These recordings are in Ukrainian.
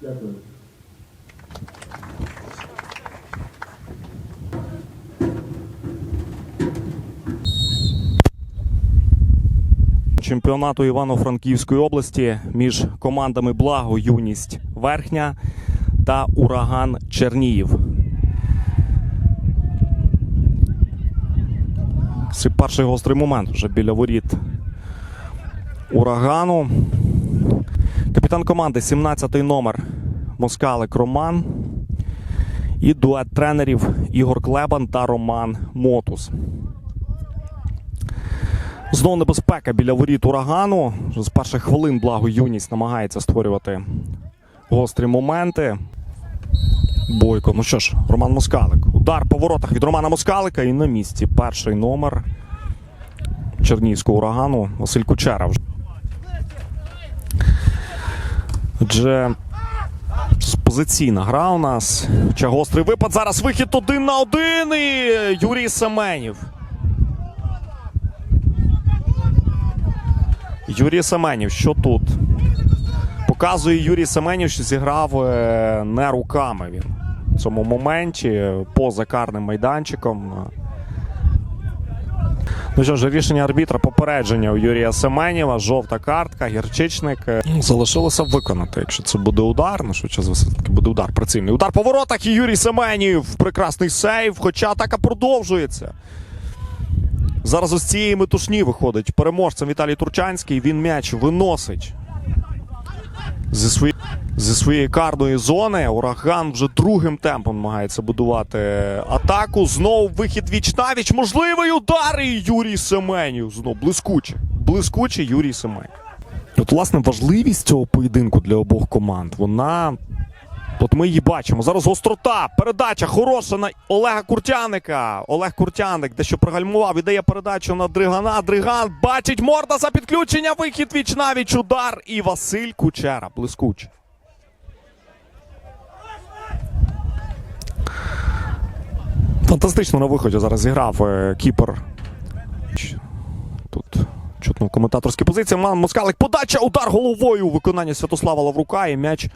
Дякую. чемпіонату Івано-Франківської області між командами Благо Юність Верхня та Ураган Чернігів. Це перший гострий момент вже біля воріт урагану. Капітан команди 17-й номер Москалик Роман. І дует тренерів Ігор Клебан та Роман Мотус. Знову небезпека біля воріт урагану. З перших хвилин благо юність намагається створювати гострі моменти. Бойко. Ну що ж, Роман Москалик. Удар по воротах від Романа Москалика і на місці. Перший номер Чернігівського урагану Василь Кучера. Отже, позиційна гра у нас. Хоча гострий випад. Зараз вихід один на один. І Юрій Семенів. Юрій Семенів, що тут? Показує Юрій Семенів, що зіграв е, не руками він цьому моменті поза карним майданчиком. Ну що ж, рішення арбітра попередження у Юрія Семенєва, жовта картка, гірчичник. Залишилося виконати, якщо це буде удар. Ну що це все-таки буде удар прицільний. Удар по воротах і Юрій Семенів. Прекрасний сейв, хоча атака продовжується. Зараз ось цієї метушні виходить переможцем Віталій Турчанський. Він м'яч виносить зі, свої... зі своєї карної зони. Ураган вже другим темпом намагається будувати атаку. Знову вихід віч навіч. Можливий удар і Юрій Семенів. Знову блискуче. Блискуче Юрій Семенів. От, власне, важливість цього поєдинку для обох команд. Вона. От ми її бачимо. Зараз гострота. Передача хороша на Олега Куртяника. Олег Куртяник дещо пригальмував. Віддає передачу на Дригана. Дриган бачить морда за підключення. Вихід віч навіч удар. І Василь Кучера. Блискуче. Фантастично на виході зараз зіграв е, кіпер. Тут чутно в коментаторській позиції. Ман Москалик. Подача, удар головою у виконанні Святослава Лаврука. І м'яч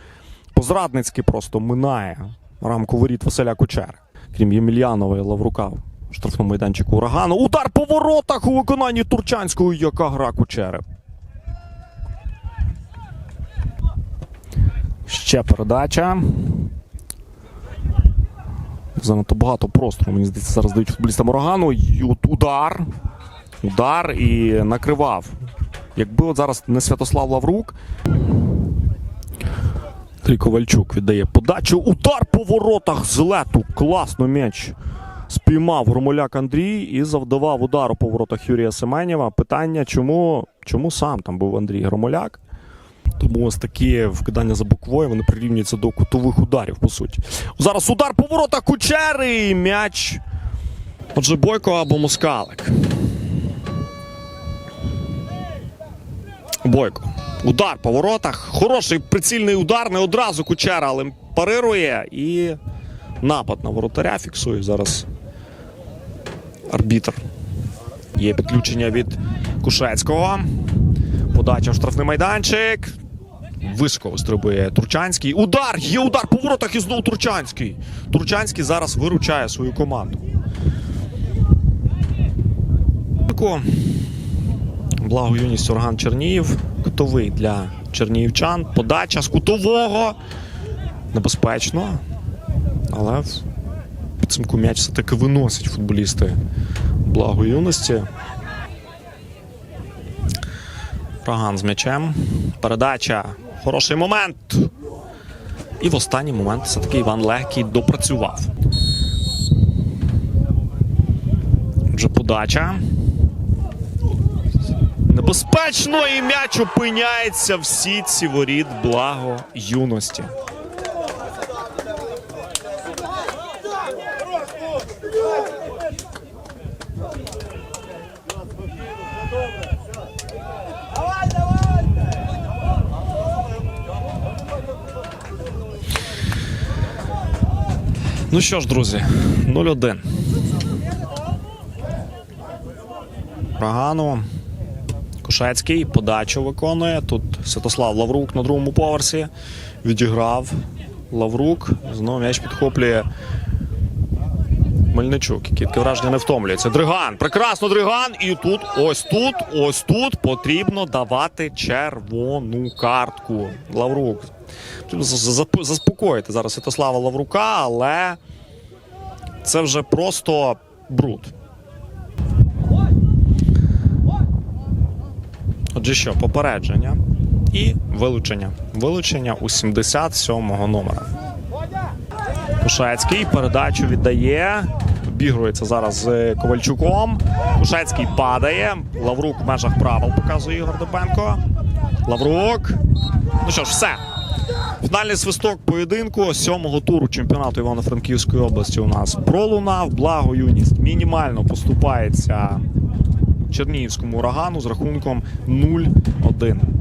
по-зрадницьки просто минає рамку воріт Василя Кучери. Крім Ємельянова Лаврука в штрафному майданчику урагану. Удар по воротах у виконанні Турчанського. Яка гра Кучери. Ще передача. Занадто багато простору. Мені здається, зараз дають футболістам урагану. І от удар. Удар і накривав. Якби от зараз не Святослав Лаврук. Ковальчук віддає подачу. Удар по воротах з лету. Класно м'яч. Спіймав Громоляк Андрій і завдавав удару по воротах Юрія Семенєва. Питання, чому, чому сам там був Андрій Громоляк? Тому ось такі вкидання за буквою вони прирівнюються до кутових ударів, по суті. Зараз удар по воротах Кучери м'яч. Отже, Бойко або Москалик. Бойко. Удар по воротах. Хороший прицільний удар. Не одразу Кучера, але парирує. І напад на воротаря фіксує зараз арбітр. Є підключення від Кушецького. Подача в штрафний майданчик. Високо вистрибує Турчанський. Удар! Є удар по воротах і знову Турчанський. Турчанський зараз виручає свою команду. Благо юність Орган Чернігів. Кутовий для чернігівчан. Подача з кутового. Небезпечно. Але в підсумку м'яч все-таки виносять футболісти благо юності. Роган з м'ячем. Передача. Хороший момент. І в останній момент все-таки Іван Легкий допрацював. Отже, подача. Небезпечно і м'яч опиняється в сітці воріт благо юності. Ну що ж, друзі, 0-1. Урагану. Кошецький подачу виконує. Тут Святослав Лаврук на другому поверсі. Відіграв Лаврук. Знову м'яч підхоплює Мельничук, який таке враження не втомлюється. Дриган. Прекрасно, Дриган. І тут, ось тут, ось тут потрібно давати червону картку. Лаврук. За- заспокоїти зараз Святослава Лаврука, але це вже просто бруд. Отже, що, попередження і вилучення. Вилучення у 77-го номера. Кушецький передачу віддає. Обігрується зараз з Ковальчуком. Кушецький падає. Лаврук в межах правил показує Ігор Дебенко. Лаврук. Ну що ж, все. Фінальний свисток поєдинку сьомого туру чемпіонату Івано-Франківської області у нас пролунав. Благо юність мінімально поступається Чернігівському урагану з рахунком 0-1.